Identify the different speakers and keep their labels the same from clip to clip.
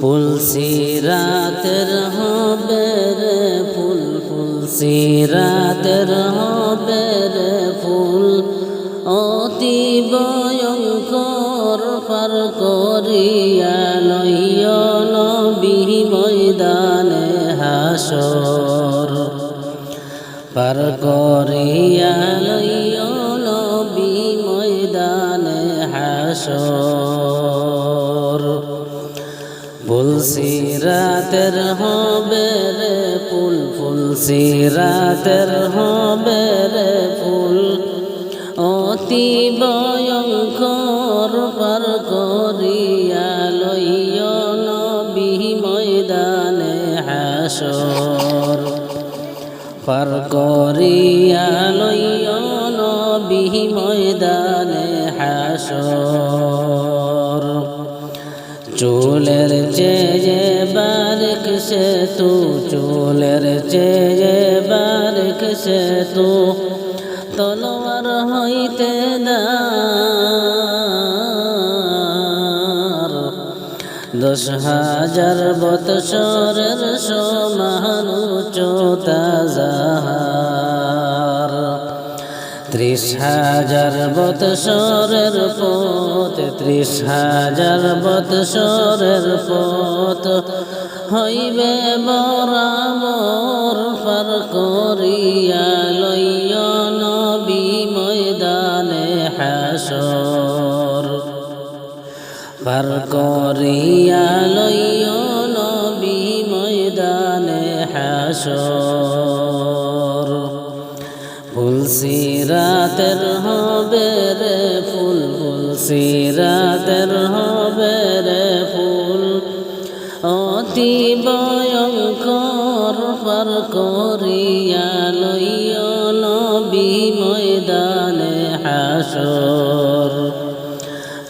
Speaker 1: ফুল সিরাতের হবে রে ফুল ফুল সিরাতের হবে রে ফুল। অতি ভয়ঙ্কর পার করিয়া লইয় নবী ময়দানে হাসর। পার করিয়া লইয় নবী ময়দানে হাসর। সিরাতের হবে রে ফুল ফুল সিরাতের হবে রে ফুল। অতি ভয়ঙ্কর পার করিয়া লইয় নবী ময়দানে হাসর। পার করিয়া লইয় নবী ময়দানে হাসর। চুলের চেয়ে বারিক সে তু, চুলের চেয়ে বারিক সে তু। তলোয়ার হইতে দশ হাজার বৎসরের সমান উচ্চতা ত্রিশ হাজার বৎসরের পথ, ত্রিশ হাজার বৎসরের পথ। হইবে বরাবর পার করিয়া লইয় নবী ময়দানে হাসর পার করিয়া লইয় নবী ময়দানে হাসর ফুল সিরাতের হবে রে ফুল ফুল সিরাতের হবে রে ফুল। অতি ভয়ঙ্কর পার করিয়া লইয় নবী ময়দানে হাসর।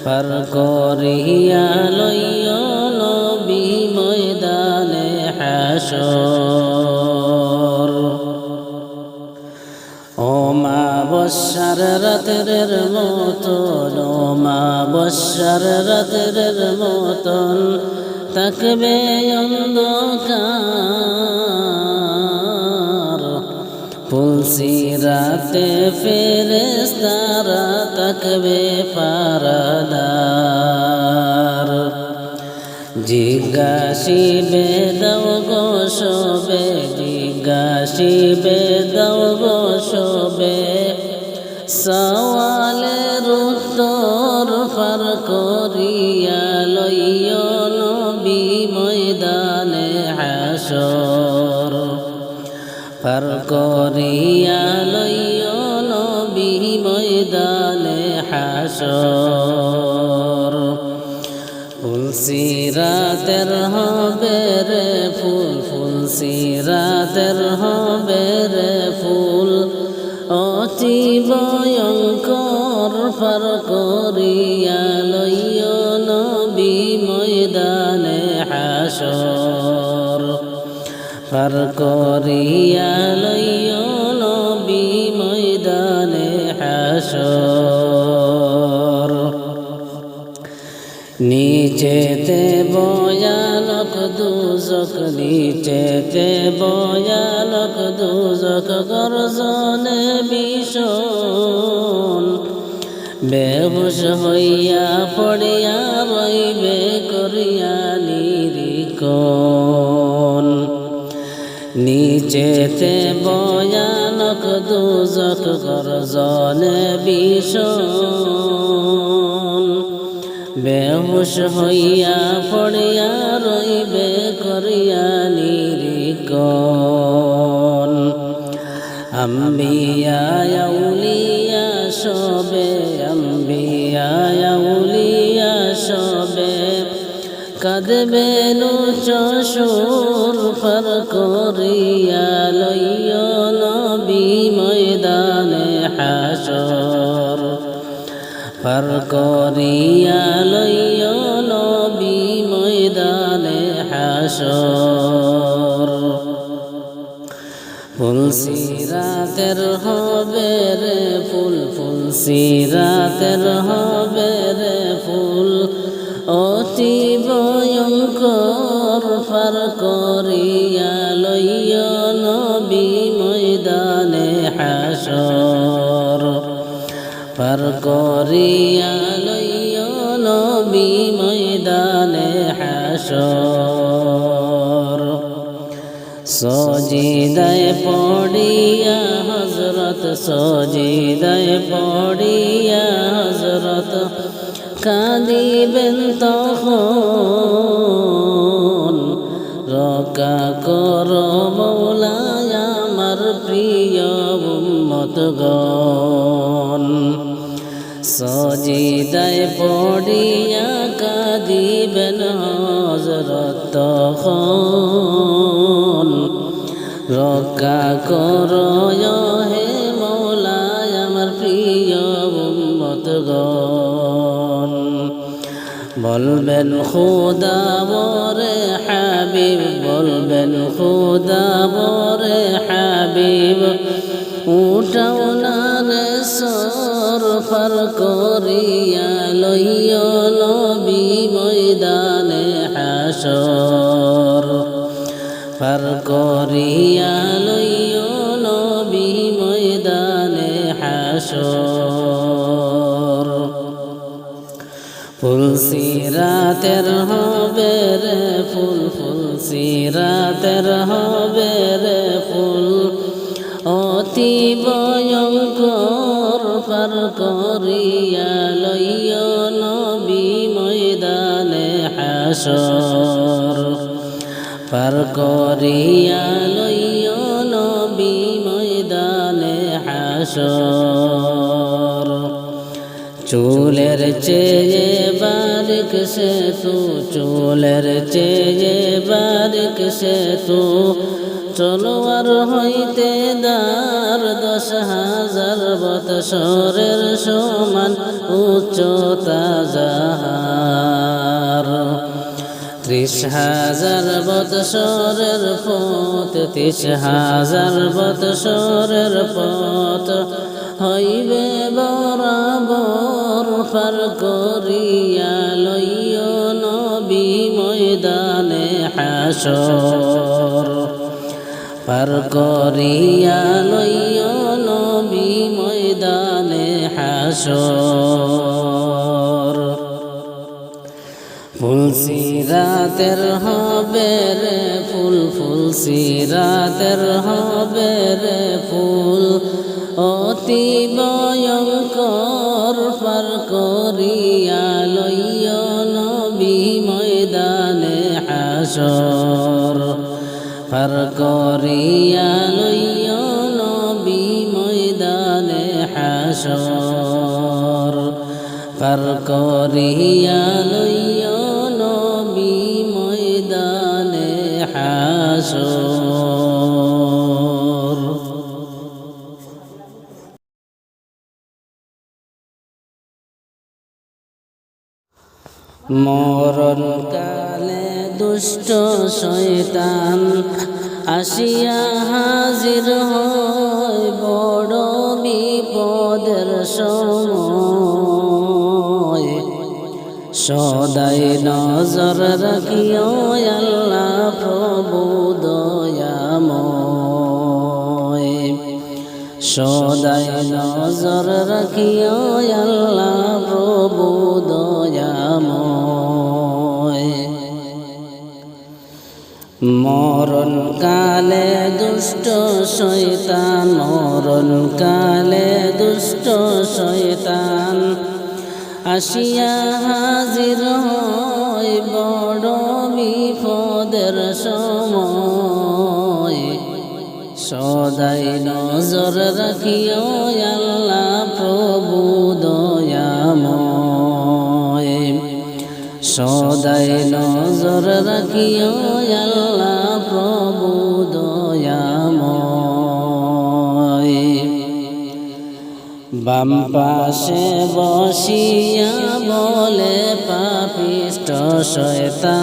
Speaker 1: পার করিয়া বসার রাতের মতন মা বসার রাতের মতন, থাকবে অন্ধকার। ফুলসি রাতে ফেরেস্তারা থাকবে পারাদার। জিজ্ঞাসিবে, দাও গো শোবে, জিজ্ঞাসিবে সওয়ালের উত্তর পার করিয়া লইয় নবী ময়দানে হাসর। পার করিয়া লইয় নবী ময়দানে হাসর। ফুল সিরাতের হবে রে ফুল ফুল সিরাতের হবে পার করিয়া লইয় নবী ময়দানে হাসর। নিচেতে বয়ালক দুজক, নিচেতে বয়ালক দুজক গর্জনে ভীষণ বেহুশ হইয়া পড়িয়া রইবে করিয়া নিরিকন নিচেতে বয়ানক দুজক গর্জনে ভীষণ। বেহুশ হইয়া পড়িয়া রইবে করিয়া নিরিকন আম্বিয়াউলিয়া সবে আম্বিয়াউলিয়া কাঁদবে চশুর পার করিয়া লইয় নবী ময়দানে হাসর। পার করিয়া লইয় নবী ময়দানে হাসর। ফুল সিরাতের হবে রে ফুল ফুল সিরাতের হবে রে ফুল। অতি পার করিয়া লইয় নবী ময়দানে হাসর। পার করিয়া লইয় নবী ময়দানে হাসর। সজিদায় পড়িয়া হজরত সজিদায় পড়িয়া হজরত কাঁদিবেন তখন উম্মতগণ সজিদায় পড়িয়া কাঁদিবেন হজরত তখন। রক্ষা কর হে মৌলায় আমার প্রিয় উম্মতগণ বলবেন, খুদা বরে হাবিব, বলবেন, খুদা বরে উঠাও নারে সর ফার করিয়া লইয় নবী ময়দানে হাসর। ফার করিয়া লইয় নবী ময়দানে হাসর। ফুল সিরাতের হবে রে, ফুল ফুল সিরাতের হবে রে। পার করিয়া লইয় নবী ময়দানে হাসর। পার করিয়া লইয় নবী ময়দানে হাসর। চুলের চেয়ে সে তু চুলের চেয়ে বারিক সে তু চলোয়ার হইতে দার দশ হাজার বৎসরের সমান উচ্চতা যাহার ত্রিশ হাজার বৎসরের পথ, ত্রিশ হাজার বৎসরের পথ। হইবে বরাবর পার করিয়া লইয় হাসর পার করিয়া লইয় নবী ময়দানে হাসর। ফুল সিরাতের হবে রে ফুল ফুল সিরাতের হবে রে ফুল। অতি ভয়ঙ্কর পার করিয়া লইয় নবী ময়দানে হাসর। পার করিয়া লইয় নবী ময়দানে হাসর পার করিয়া লইয় নবী ময়দানে হাসর মরণ কালে দুষ্ট শয়তান, আসিয়া হাজির হয় বড় বিপদের সময়। সদাই নজর রাখিও আল্লাহ সদাই নজর রাখিও আল্লাহ মরণ কালে দুষ্ট শয়তান মরণ কালে দুষ্ট শয়তান। আসিয়া হাজির হয় বড় বিপদের সময়। সদাই নজর রাখিও আল্লাহ প্রভু দয়াময়। সদাই নজর রাখিও আল্লাহ বাম পাশে বসিয়া বলে, পাপিষ্ট শয়তান,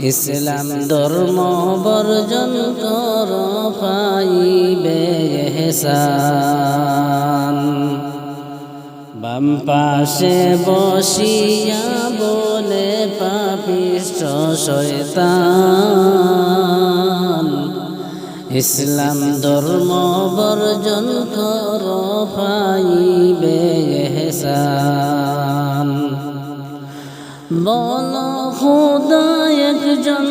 Speaker 1: ইসলাম ধর্ম বর্জন কর, পাইবে হেসান বাম পাশে বসিয়া বলে পাপ পাপিষ্ট শয়তান ইসলাম ধর্ম বর্জন কর পাইবে এহসান। বল খুদা একজন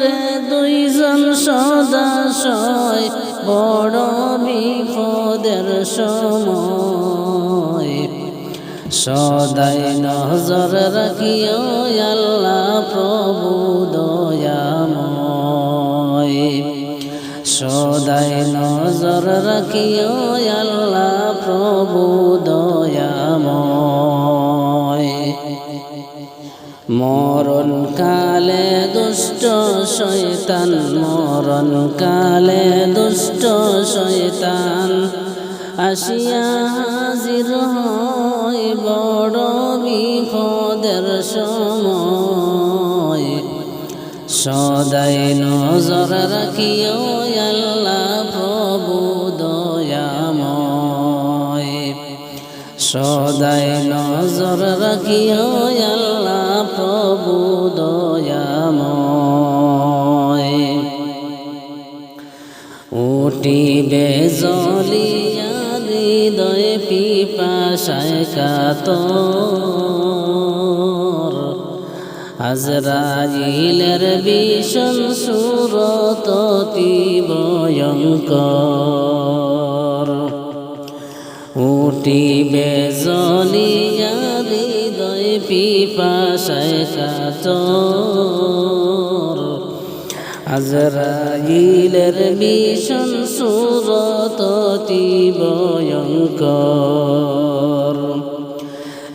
Speaker 1: রে, দুইজন সদাশয় বড় বিপদের সময়। সদাই নজর রাখিও আল্লাহ প্রভু। সদাই নজর রাখিও আল্লাহ প্রভু দয়াময়। মরণ কালে দুষ্ট শয়তান, মরণ কালে দুষ্ট শয়তান। আসিয়া হাজির হয় বড় বিপদের সময়। সদাই নজর রাখিও আল্লাহ প্রভু দয়াময়। সদাই নজর রাখিও আল্লাহ প্রভু দয়াময়। উঠিবে জলিয়া হৃদয় পিপাশায় কাতর। আজরাইলের ভীষণ সুরত ভয়ঙ্কর। উঠিবে জলিয়া হৃদয় পিপাশায় কাতর। আজরাইলের ভীষণ সুরত ভয়ঙ্কর।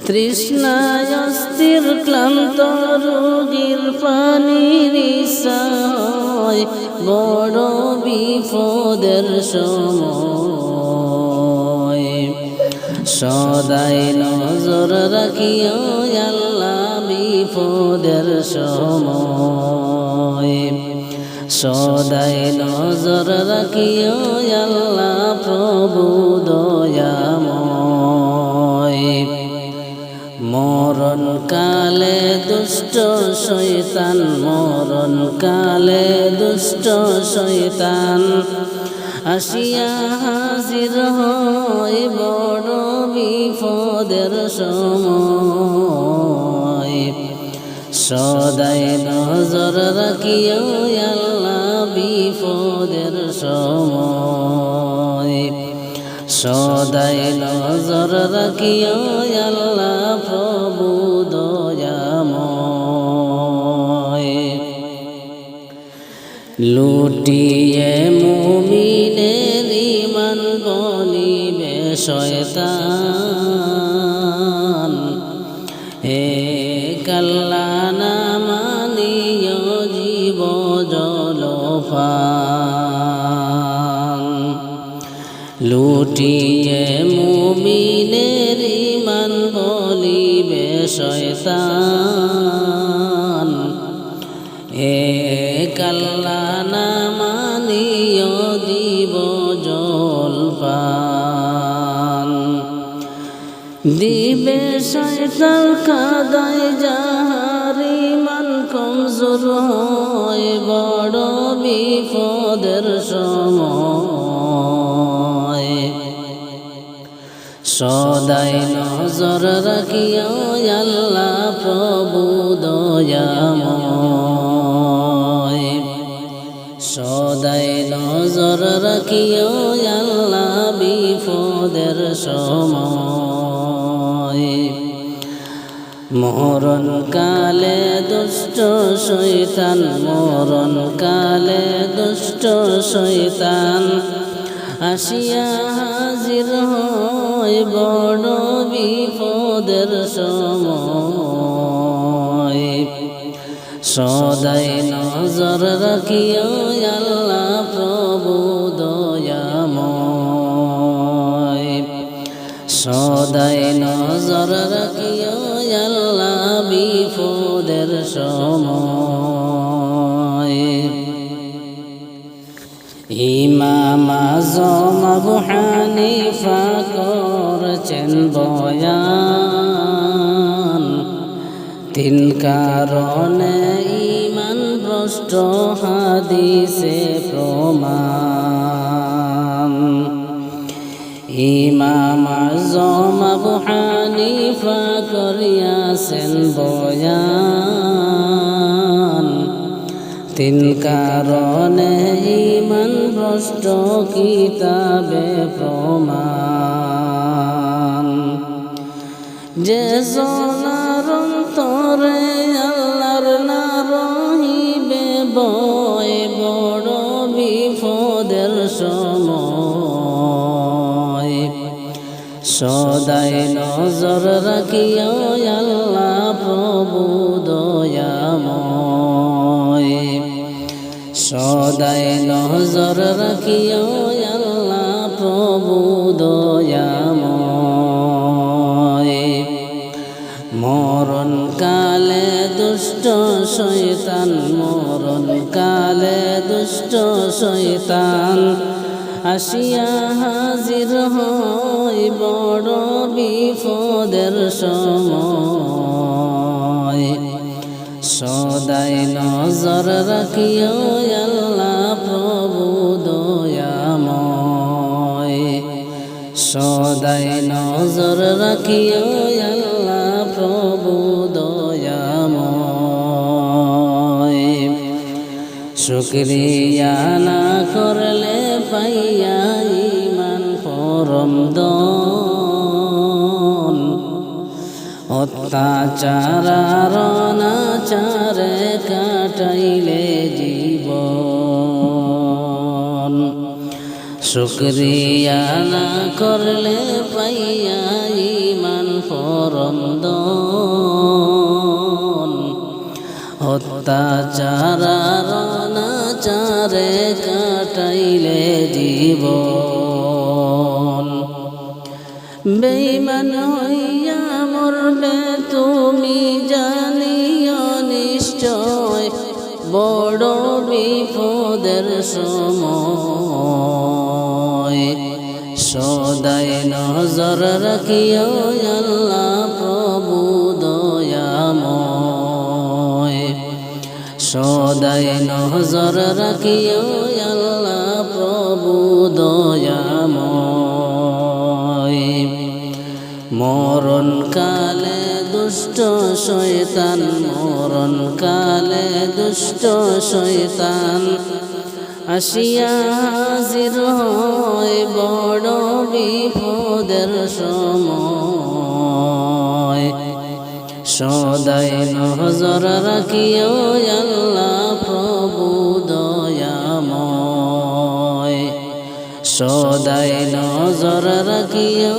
Speaker 1: তৃষ্ণায় অস্থির ক্লান্ত রোগীর পানির ইচ্ছায় বড় বিপদের সময়। সদাই নজর রাখিও বিপদের সময়। সদাই নজর রাখিও প্রভু মরণ কালে দুষ্ট শৈতান মরণ কালে দুষ্ট শৈতান আসিয়া হাজির হয় বড় বিপদের সময়। সদাই নজর রাখিও বিপদের সময়। সদাই নজর রাখিও লুটিয়ে মুমিনের ইমান বলিবে শয়তান। হে কাল্লা না মানিয় জীব জলপান লুটিয়ে মুমিনের ইমান বলিবে শয়তান। শয়তান কাদায় যাহারি মান কমজোর হয়, বড় বিপদের সময়। সদাই নজর রাখিও আল্লাহ প্রভু দয়াময়। সদাই নজর রাখিও আল্লাহ বিপদের সময়। মরণ কালে দুষ্ট শৈতান মরণ কালে দুষ্ট শৈতান আসিয়া হাজির হয় বড় বিপদের সময়। সদাই নজর রাখিও প্রভু দয়াময়। সদাই নজর সময়। ইমাম আজম আবু হানিফা করছেন বয়ান। তিন কারণে ইমান ভ্রষ্ট হাদিসে প্রমাণ। ইমাম আজম আবু হানিফা করিয়াছেন বয়ান। তিন কারণে ইমান ভ্রষ্ট কিতাবে প্রমাণ। যে সোনার অন্তরে আল্লাহর না রহিবে বয়, বড় বিপদের সময়। সদাই নজর রাখিও আল্লাহ প্রভু দয়াময়। সদাই নজর রাখিও আল্লাহ, প্রভু দয়াময়। মরণ কালে দুষ্ট শৈতান মরণ কালে দুষ্ট শৈতান আসিয়া হাজির হয় বড় বিপদের সময়। সদাই নজর রাখিও আল্লাহ প্রভু দয়াময়। সদাই নজর রাখিও আল্লাহ প্রভু দয়াময়। শুক্রিয়া না করলে পাইয়া ইমান পরম দন। অত্যাচার অনাচারে কাটাইলে জীবন। শুক্রিয়া না করলে পাইয়া ইমান দন অত্যাচার অনাচারে কাটাইলে জীবন। বেইমান বড় বিপদের সময়। সদাই নজর রাখিও আল্লাহ প্রভু দয়াময়। সদাই নজর রাখিও আল্লাহ প্রভু দয়াময়। মরণ কালে দুষ্ট শয়তান মরণ কালে দুষ্ট শয়তান আসিয়া হাজির হয় বড় বিপদের সময়। সদাই নজর রাখিও প্রভু দয়াময়। সদাই নজর রাখিও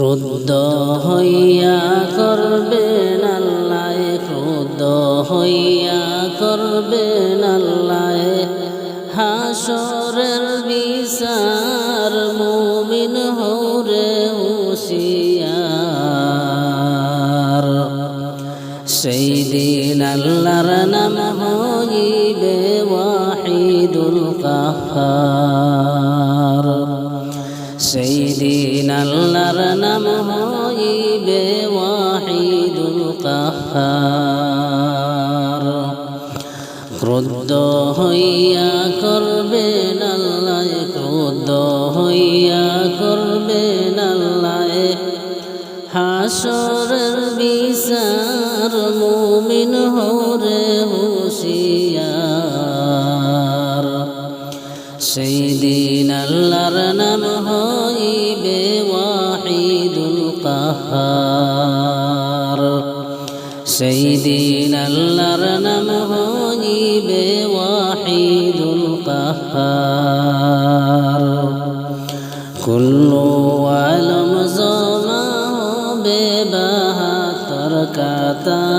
Speaker 1: ক্রুদ্ধ হইয়া করবেন আল্লাহ, ক্রুদ্ধ হইয়া করবেন আল্লাহ। হাসরের বিচার মুমিন হৌরে হুশিয়ার। সেই দিন আল্লাহর নাম হইবে ওয়াহিদুল কাহার আল্লাহর নাম হইবে ওয়াহিদুল কাহার। ক্রুদ্ধ হইয়া ওয়াহিদুল কাহার কুল্লু আলম জমা হবে বাহাতর কাতার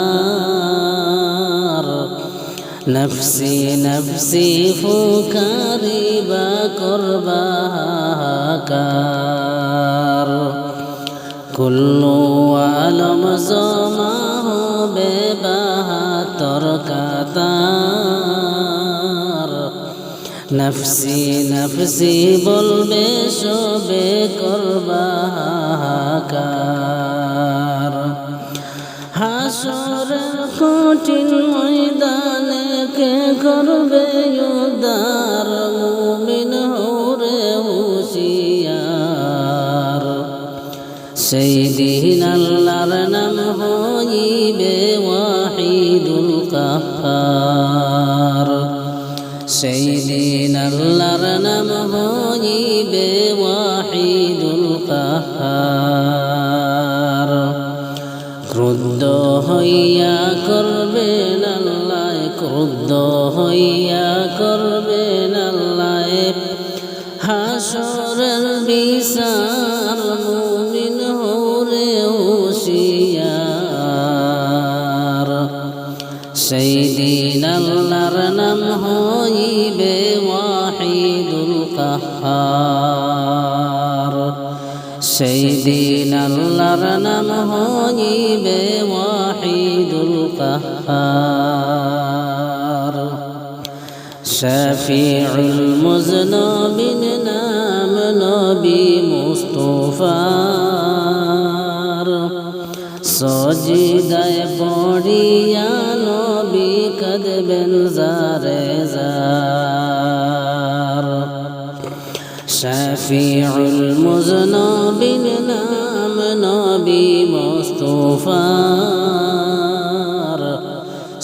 Speaker 1: নফসি নফসি ফুকারি বা করবা হাহাকার কুল্লু আলম নফসি নফসি বলবে সবে করবা হাহাকার হাসরের কঠিন ময়দানে কে করবে উদার মুমিন হরে হুশিয়ার। সেই দিন আল্লাহর নাম হইবে ওয়াহিদুল কাহার সেই দিন আল্লাহর নাম হইবে ওয়াহিদুল কাহার শফিউল মুজনবিন নাম নবী মুস্তফার সজিদায় পড়িয়া নবী কদবেন জারে জার শফিউল মুজনবিন মুস্তফার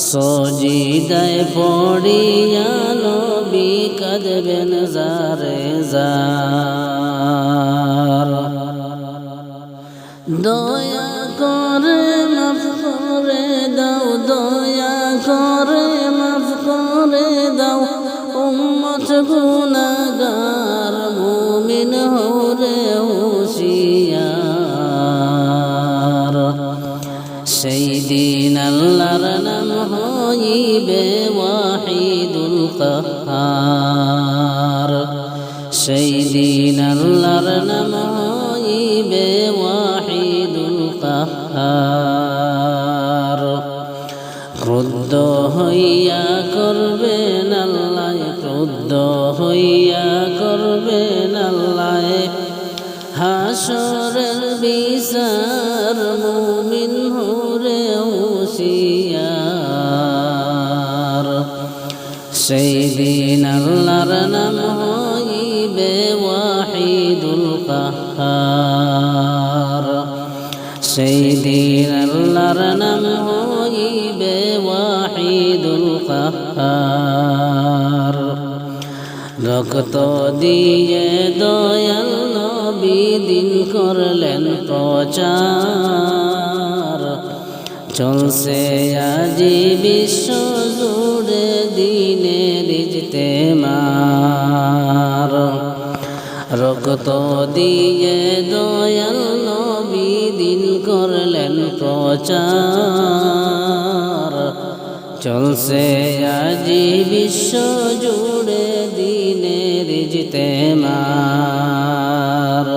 Speaker 1: সজিদায় পড়িয়া নবী কদবেন জারে জার দয়া করে মাফ করে দাও, দয়া করে মাফ করে দাও, উম্মত গুনাগার হুশিয়ার। সেই দিন আল্লাহর নাম হইবে ওয়াহিদুল কাহার। সেই দিন আল্লাহর নাম হইবে ওয়াহিদুল কাহার। রক্ত দিয়ে দয়াল নবী দিন করলেন প্রচার। চলছে আজি বিশ্ব জুড়ে দিনে রিজতে মার। রক্ত দিয়ে দয়াল নবী দিন করলেন প্রচার। চলছে আজি বিশ্ব জুড়ে দিনে রিজতে মার।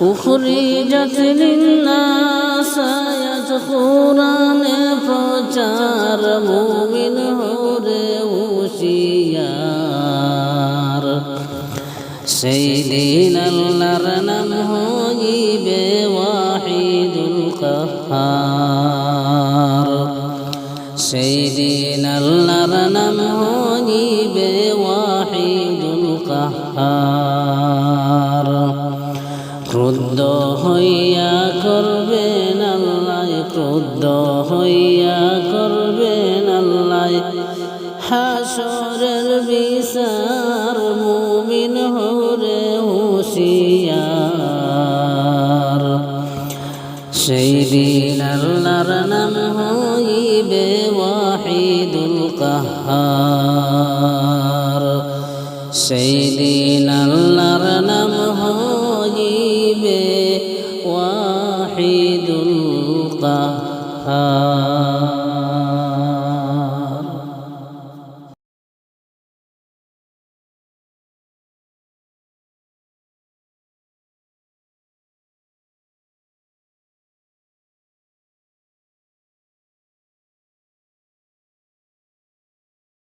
Speaker 1: উখরিজাত লিন্নাস আয়াত কোরআনে প্রচার মুমিন হরে হুশিয়ার। সেই দিন আল্লাহর নাম হইবে হাসরের বিচার মুমিন হরে হুশিয়ার। সেই দিন আল্লাহর নাম হইবে ওয়াহিদুল কাহার। সেই